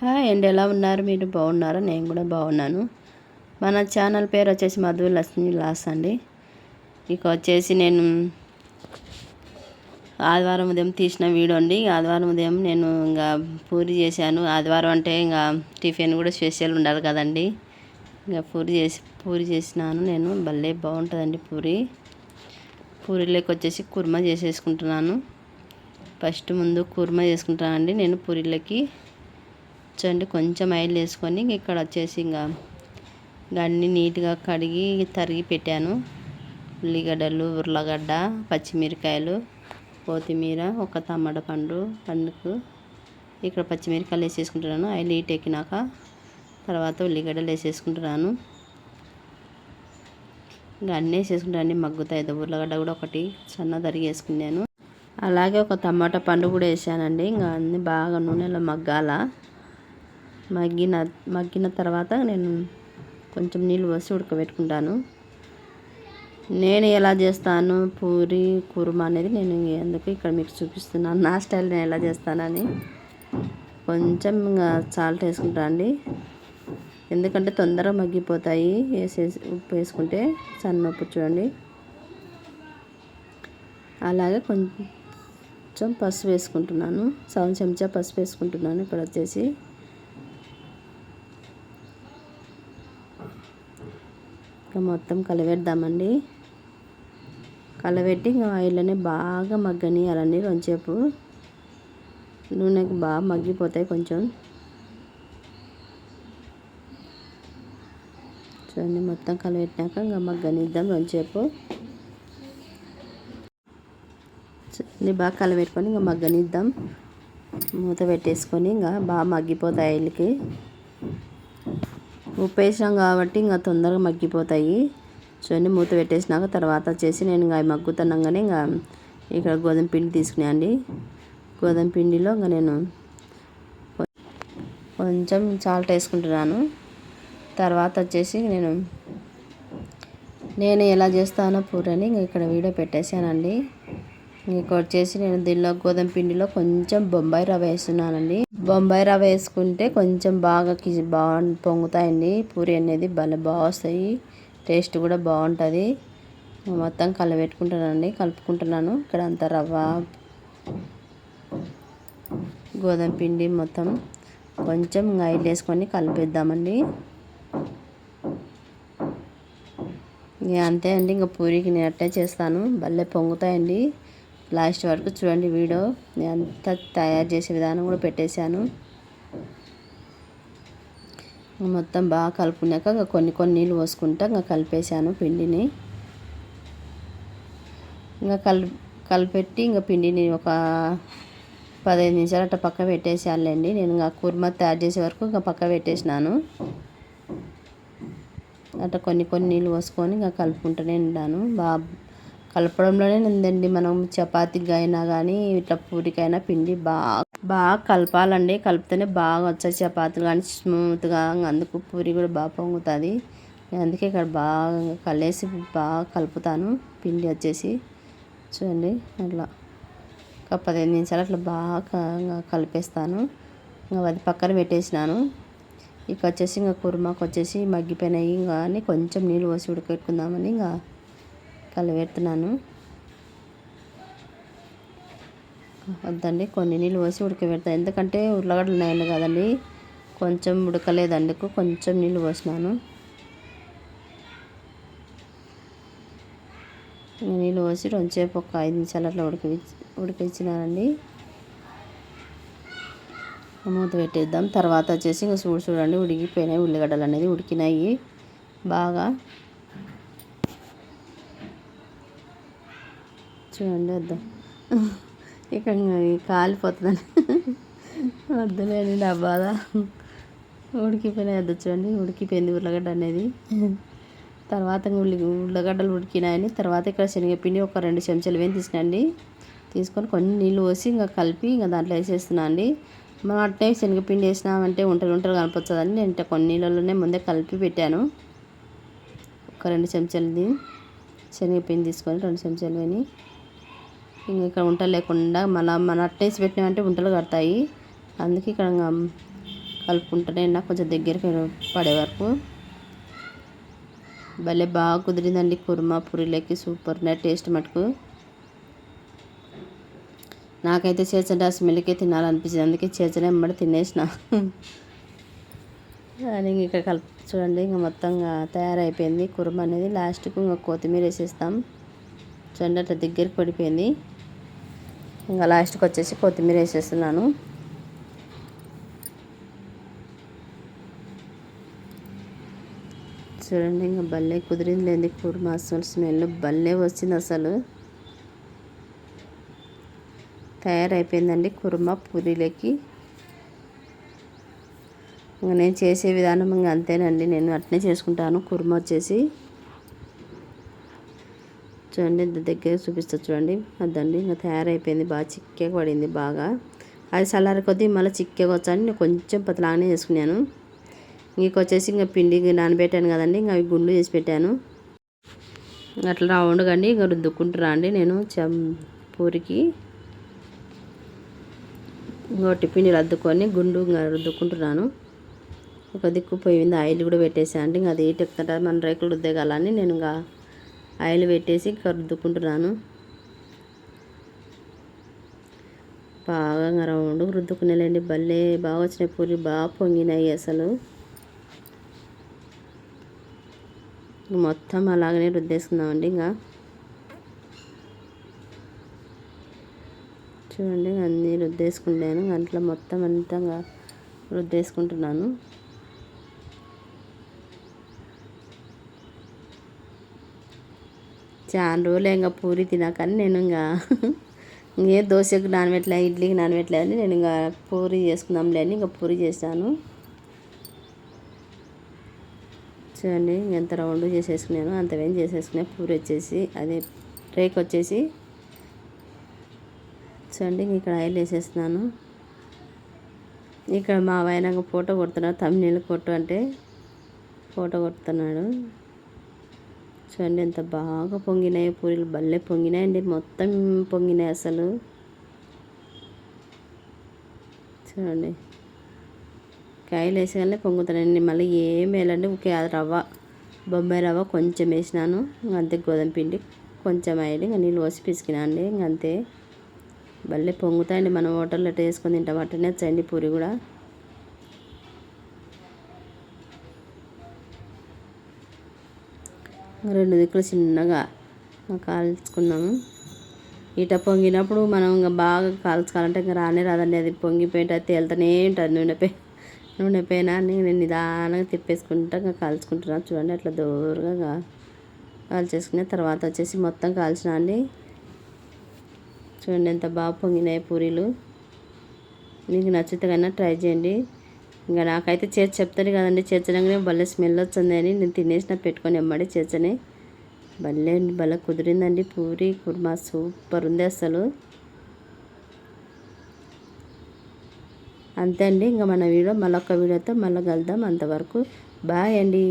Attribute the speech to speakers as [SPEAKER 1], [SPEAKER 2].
[SPEAKER 1] Hi అండి. ఎలా ఉన్నారు? మీరు బాగున్నారా? నేను కూడా బాగున్నాను. మన ఛానల్ పేరు వచ్చేసి మధు లక్ష్మి లాస్ అండి. ఇక వచ్చేసి నేను ఆదివారం ఉదయం తీసిన వీడియో అండి. ఆదివారం ఉదయం నేను ఇంకా పూరి చేశాను. ఆదివారం అంటే ఇంకా టిఫిన్ కూడా స్పెషల్ ఉండాలి కదండి. ఇంకా పూరి చేసి పూరి చేసినాను నేను. భలే బాగుంటుందండి పూరి. పూరీలోకి వచ్చేసి కుర్మా చేసేసుకుంటున్నాను. ఫస్ట్ ముందు కుర్మా చేసుకుంటానండి నేను పూరిలోకి. కూర్చోండి కొంచెం ఆయిల్ వేసుకొని ఇక్కడ వచ్చేసి ఇంకా అన్నీ నీట్గా కడిగి తరిగి పెట్టాను. ఉల్లిగడ్డలు ఉర్లగడ్డ పచ్చిమిరకాయలు కొత్తిమీర ఒక టమాటా పండు పండుకు ఇక్కడ పచ్చిమిరకాయలు వేసేసుకుంటున్నాను. ఆయిల్ హీట్ ఎక్కినాక తర్వాత ఉల్లిగడ్డలు వేసేసుకుంటున్నాను. ఇంకా అన్నీ వేసేసుకుంటాను మగ్గుతాయి. ఉర్లగడ్డ కూడా ఒకటి సన్న తరిగి వేసుకున్నాను. అలాగే ఒక టమాటా పండు కూడా వేసానండి. ఇంకా అన్నీ బాగా నూనెలో మగ్గాల. మగ్గిన మగ్గిన తర్వాత నేను కొంచెం నీళ్ళు పోసి ఉడకబెట్టుకుంటాను. నేను ఎలా చేస్తాను? పూరి కుర్మా అనేది నేను ఎందుకు ఇక్కడ మీకు చూపిస్తున్నాను. నా స్టైల్ నేను ఎలా చేస్తానని. కొంచెం ఇంకా సాల్ట్ వేసుకుంటా అండి. ఎందుకంటే తొందరగా మగ్గిపోతాయి. వేసేసి ఉప్పు వేసుకుంటే సన్నప్పు చూడండి. అలాగే కొంచెం పసుపు వేసుకుంటున్నాను. సగం చెంచా పసుపు వేసుకుంటున్నాను. ఇక్కడ వచ్చేసి ఇంకా మొత్తం కలవేద్దామండి. కలబెట్టి ఇంకా ఆయిల్లోనే బాగా మగ్గనియాలండి రొంచేపు నూనెకి బాగా మగ్గిపోతాయి కొంచెం. చూడండి మొత్తం కలబెట్టినాక ఇంకా మగ్గనిద్దాం రొంచేపు చూడండి బాగా కలబెట్టుకొని ఇంకా మగ్గనిద్దాం. మూత పెట్టేసుకొని ఇంకా బాగా మగ్గిపోతాయి ఆయిల్కి. ఉప్పు వేసినాం కాబట్టి ఇంకా తొందరగా మగ్గిపోతాయి. చూడండి మూత పెట్టేసినాక తర్వాత వచ్చేసి నేను ఇంకా మగ్గుతున్నాగానే ఇంకా ఇక్కడ గోధుమ పిండి తీసుకున్నాయండి గోధుమ పిండిలో ఇంకా నేను కొంచెం సాల్ట్ వేసుకుంటున్నాను. తర్వాత వచ్చేసి నేను నేను ఎలా చేస్తానో పూరని ఇక్కడ వీడియో పెట్టేశానండి. ఇంక వచ్చేసి నేను దీనిలో గోధుమ పిండిలో కొంచెం బొంబాయి రవ్వ వేస్తున్నానండి. బొంబాయి రవ్వ వేసుకుంటే కొంచెం బాగా బాగా పొంగుతాయండి. పూరి అనేది భలే బాగా వస్తాయి. టేస్ట్ కూడా బాగుంటుంది. మొత్తం కలబెట్టుకుంటానండి కలుపుకుంటున్నాను. ఇక్కడ అంతా రవ్వ గోధుమ పిండి మొత్తం కొంచెం ఆయిల్ వేసుకొని కలిపేద్దామండి. అంతే అండి. ఇంకా పూరికి నేను అట్టే చేస్తాను. భలే పొంగుతాయండి. లాస్ట్ వరకు చూడండి వీడియో. నేను అంతా తయారు చేసే విధానం కూడా పెట్టేశాను. మొత్తం బాగా కలుపుకున్నాక ఇంకా కొన్ని కొన్ని నీళ్ళు పోసుకుంటా ఇంకా కలిపేశాను పిండిని. ఇంకా కల్ కలిపెట్టి ఇంకా పిండిని ఒక పదిహేను నిమిషాలు అట్లా పక్క పెట్టేసానులేండి నేను ఇంకా కుర్మా తయారు చేసే వరకు ఇంకా పక్క పెట్టేసినాను. అట్లా కొన్ని కొన్ని నీళ్ళు పోసుకొని ఇంకా కలుపుకుంటూనే ఉంటాను బాగా కలపడంలోనే ఉందండి మనం చపాతీకి అయినా కానీ ఇట్లా పూరికైనా పిండి బాగా బాగా కలపాలండి. కలిపితేనే బాగా వచ్చాయి చపాతీలు కానీ స్మూత్గా అందుకు పూరి కూడా బాగా పొంగుతుంది. అందుకే ఇక్కడ బాగా కలిసి బాగా కలుపుతాను. పిండి వచ్చేసి చూడండి అట్లా ఒక పదిహేను నిమిషాలు అట్లా బాగా కలిపేస్తాను. ఇంకా అది పక్కన పెట్టేసినాను. ఇక వచ్చేసి ఇంకా కుర్మాకు వచ్చేసి మగ్గిపోయినాయి కానీ కొంచెం నీళ్ళు పోసి ఉడకెట్టుకుందామని ఇంకా కలిపెడుతున్నాను వద్దండి కొన్ని నీళ్ళు పోసి ఉడకబెడతాను ఎందుకంటే ఉర్లగడ్డలు ఉన్నాయండి కదండి కొంచెం ఉడకలేదు అందుకు కొంచెం నీళ్ళు పోసినాను. నీళ్ళు పోసి రెండుసేపు ఒక ఐదు నిమిషాలు అట్లా ఉడికి ఉడికించినానండి. మూత పెట్టేద్దాం. తర్వాత వచ్చేసి ఇంకా చూడు చూడండి ఉడికిపోయినాయి. ఉల్లిగడ్డలు అనేది ఉడికినాయి. బాగా చూడండి వద్దాం. ఇక కాలిపోతుందని వద్దులేండి నా బాధ. ఉడికిపోయినాయి వద్దు చూడండి ఉడికిపోయింది ఉర్లగడ్డ అనేది. తర్వాత ఉల్లి ఉల్లగడ్డలు ఉడికినాయని తర్వాత ఇక్కడ శనగపిండి ఒక రెండు చెంచాలు వేసి తీసినండి తీసుకొని కొన్ని నీళ్ళు పోసి ఇంకా కలిపి ఇంకా దాంట్లో వేసేస్తున్నా అండి. మనం అట్నే శనగపిండి వేసినామంటే ఉంటలు ఉంటలు కనిపించదని నేను కొన్ని నీళ్ళలోనే ముందే కలిపి పెట్టాను. ఒక రెండు చెంచాలది శనగపిండి తీసుకొని రెండు చెంచాలు వేని ఇంకా ఇక్కడ ఉంటలు లేకుండా మన మన అట్టేసి పెట్టినామంటే ఉంటలు కడతాయి. అందుకే ఇక్కడ కలుపుకుంటూనే నాకు కొంచెం దగ్గరికి పడే వరకు. భలే బాగా కుదిరిందండి కుర్మా పూరీలకి. సూపర్. ఉన్నాయి టేస్ట్ మటుకు. నాకైతే చేర్చండి ఆ స్మెల్కే తినాలనిపించింది. అందుకే చేచనే ఎమ్మడి తినేసిన. అని ఇంకా కలుపు చూడండి. ఇంకా మొత్తంగా తయారైపోయింది. కుర్మ అనేది లాస్ట్కు ఇంకా కొత్తిమీర వేసేస్తాం చూడండి అట్లా దగ్గరికి పడిపోయింది. ఇంకా లాస్ట్కి వచ్చేసి కొత్తిమీర వేసేస్తున్నాను. చూడండి ఇంకా భలే కుదిరింది లేని కుర్మా. అసలు స్మెల్ భలే వచ్చింది అసలు. తయారైపోయిందండి కుర్మా పూరీలకి. ఇంకా నేను చేసే విధానం ఇంకా అంతేనండి. నేను అట్నే చేసుకుంటాను కుర్మా వచ్చేసి. చూడండి దగ్గర చూపిస్తా చూడండి. అదండి ఇంకా తయారైపోయింది బాగా చిక్కగా పడింది బాగా. అది చల్లారి కొద్దీ మళ్ళీ చిక్కగా వచ్చాను. నేను కొంచెం పతలాగానే చేసుకున్నాను. ఇంకొచ్చేసి ఇంకా పిండి నానబెట్టాను కదండి ఇంకా అవి గుండు చేసి పెట్టాను. అట్లా రౌండ్గా అండి ఇంకా రుద్దుకుంటురా అండి నేను చం పూరికి. ఇంకోటి పిండి రద్దుకొని గుండు ఇంకా రుద్దుకుంటున్నాను ఒక దిక్కు పోయింది ఆయిల్ కూడా పెట్టేసా అండి. ఇంకా అది ఎక్కుతుంటే మన రేకులు రుద్దేగాలని నేను ఇంకా ఆయిల్ పెట్టేసి రుద్దుకుంటున్నాను. బాగా రౌండ్ రుద్దుకునేలేండి. భలే బాగా వచ్చినాయి పూరి బాగా పొంగినాయి అసలు. మొత్తం అలాగనే రుద్దేసుకుందామండి ఇంకా. చూడండి అన్నీ రుద్దేసుకుంటాను. అట్లా మొత్తం అంతా రుద్దేసుకుంటున్నాను. చాలా రోజులు ఇంకా పూరి తినాకని నేను ఇంకా ఏ దోశకు నానబెట్టలే ఇడ్లీకి నానబెట్టలే అని నేను ఇంకా పూరి చేసుకుందాంలే అని ఇంకా పూరి చేశాను. చూడండి ఎంత రౌండ్ చేసేసుకున్నాను అంత వేం పూరి వచ్చేసి అదే రేక్ వచ్చేసి చూడండి ఇక్కడ ఆయిల్ వేసేస్తున్నాను. ఇక్కడ మా ఆయన ఫోటో కొడుతున్నాడు తమిళ కొట్టు అంటే ఫోటో కొడుతున్నాడు. చూడండి ఎంత బాగా పొంగినాయి పూరీలు భలే పొంగినాయండి మొత్తం పొంగినాయి అసలు. చూడండి కాయలు వేసేగానే పొంగుతానండి మళ్ళీ ఏం వేయాలంటే ఒకే రవ్వ బొంబాయి రవ్వ కొంచెం వేసినాను అంతే గోధుమ పిండి కొంచెం వేయాలి ఇంకా నీళ్ళు పోసి పిసికినా అండి ఇంకంతే భలే పొంగుతాయండి మనం హోటల్లో వేసుకొని తింటాం అట్టనే వచ్చాయండి పూరి కూడా. రెండు దిక్కులు చిన్నగా కాల్చుకున్నాము. ఇట పొంగినప్పుడు మనం ఇంకా బాగా కాల్చుకోవాలంటే ఇంకా రానే రాదండి. అది పొంగిపోయిట అది తేలుతూనే ఉంటుంది. నూనె నూనెపైన నూనె నేను నిదానంగా తిప్పేసుకుంటా ఇంకా కాల్చుకుంటున్నాను చూడండి అట్లా దూరంగా కాల్చేసుకునే తర్వాత వచ్చేసి మొత్తం కాల్చిన అండి. చూడండి ఎంత బాగా పొంగినాయి పూరీలు. మీకు నచ్చితే కన్నా ట్రై చేయండి. ఇంకా నాకైతే చేర్చి చెప్తాను కదండి. చేర్చడంగానే భలే స్మెల్ వచ్చింది అని నేను తినేసిన పెట్టుకొని ఎమ్మడి చేర్చని. భలే భలే కుదిరిందండి పూరి కుర్మా సూపర్ ఉంది అసలు. అంతే అండి ఇంకా మన వీడియో మళ్ళొక్క వీడియోతో మళ్ళీ కలుద్దాం. అంతవరకు బాయ్ అండి.